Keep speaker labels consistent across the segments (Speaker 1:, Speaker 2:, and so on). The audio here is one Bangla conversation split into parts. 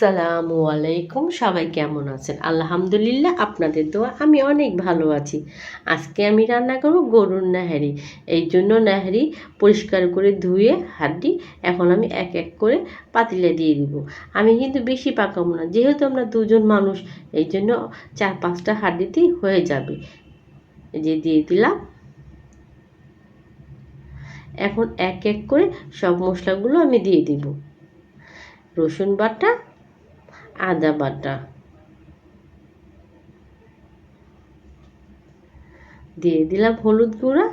Speaker 1: আসসালামু আলাইকুম, সবাই কেমন আছেন? আলহামদুলিল্লাহ আপনাদের দোয়া, আমি অনেক ভালো আছি। আজকে আমি রান্না করব গরুর নাহারি। এই জন্য নাহারি পরিষ্কার করে ধুয়ে হাড্ডি এখন আমি এক এক করে পাতিলে দিয়ে দিব। আমি কিন্তু বেশি পাকাবো না, যেহেতু আমরা দুজন মানুষ, এই জন্য চার পাঁচটা হাড্ডিতেই হয়ে যাবে। যে দিয়ে দিলাম। এখন এক এক করে সব মশলাগুলো আমি দিয়ে দিব। রসুন বাটা আদা বাটা দিয়ে দিলাম হলুদ গুঁড়া।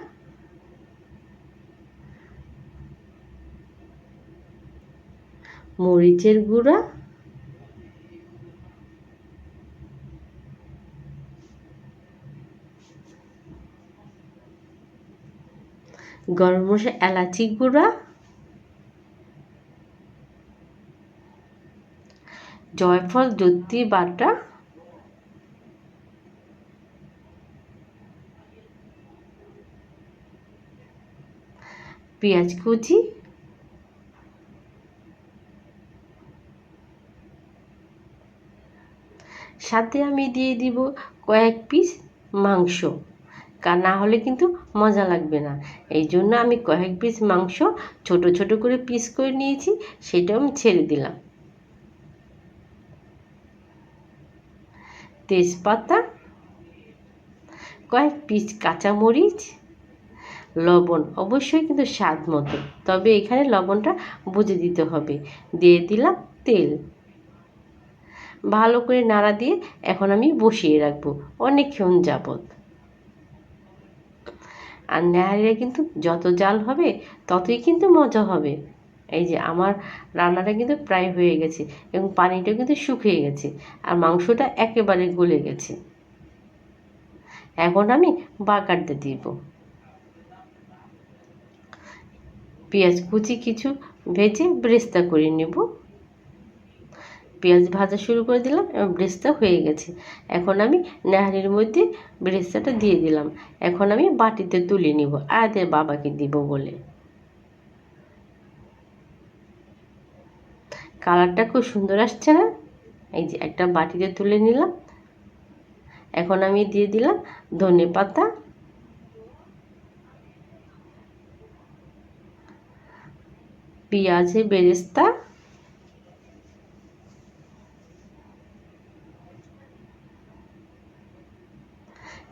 Speaker 1: মরিচের গুঁড়া। গরম মশলা এলাচি গুঁড়া। জয়ফল দুধি বাটা পেঁয়াজ কুচি। সাথে আমি দিয়ে দিব কয়েক পিস মাংস। কার না হলে কিন্তু মজা লাগবে না। এই জন্য আমি কয়েক পিস মাংস ছোট ছোট করে পিস করে নিয়েছি, সেটাও আমি ছেড়ে দিলাম। তেজপাতা, কয়েক পিস কাঁচামরিচ, লবণ। অবশ্যই কিন্তু স্বাদ মতো। তবে এখানে লবণটা বুঝে দিতে হবে। দিয়ে দিলাম তেল। ভালো করে নাড়া দিয়ে এখন আমি বসিয়ে রাখব অনেকক্ষণ যাবত আর নেহারিরা কিন্তু যত জাল হবে ততই কিন্তু মজা হবে। এই যে আমার রান্নাটা কিন্তু প্রায় হয়ে গেছে এবং পানিটা কিন্তু শুকিয়ে গেছে আর মাংসটা একেবারে গলে গেছে। এখন আমি বাগারতে দিব। পেঁয়াজ কুচি কিছু ভেজে ব্রেস্তা করে নেব। পেঁয়াজ ভাজা শুরু করে দিলাম এবং ব্রেস্তা হয়ে গেছে। এখন আমি নেহারির মধ্যে ব্রেস্তাটা দিয়ে দিলাম। এখন আমি বাটিতে তুলে নিব। আদের বাবাকে দিব বলে। কালারটা খুব সুন্দর আসছে না? এই যে একটা বাটিতে তুলে নিলাম। এখন আমি দিয়ে দিলাম ধনে পাতা। পেঁয়াজে বেরেস্তা।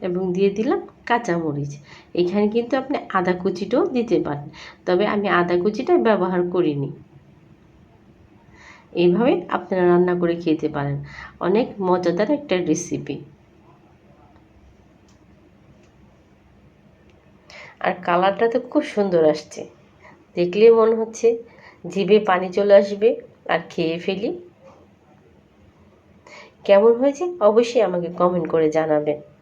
Speaker 1: এবং দিয়ে দিলাম কাঁচামরিচ। এখানে কিন্তু আপনি আদা কুচিটাও দিতে পারেন। তবে আমি আদা কুচিটা ব্যবহার করিনি। এইভাবে আপনারা রান্না করে খেতে পারেন। অনেক মজাদার একটা রেসিপি আর কালারটা তো খুব সুন্দর আসছে। দেখলে মনে হচ্ছে জিভে পানি চলে আসবে আর খেয়ে ফেলি। কেমন হয়েছে? অবশ্যই আমাকে কমেন্ট করে জানাবেন।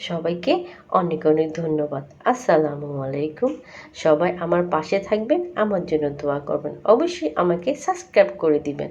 Speaker 1: সবাইকে অনেক অনেক ধন্যবাদ। আসসালামু আলাইকুম। সবাই আমার পাশে থাকবেন, আমার জন্য দোয়া করবেন। অবশ্যই আমাকে সাবস্ক্রাইব করে দিবেন।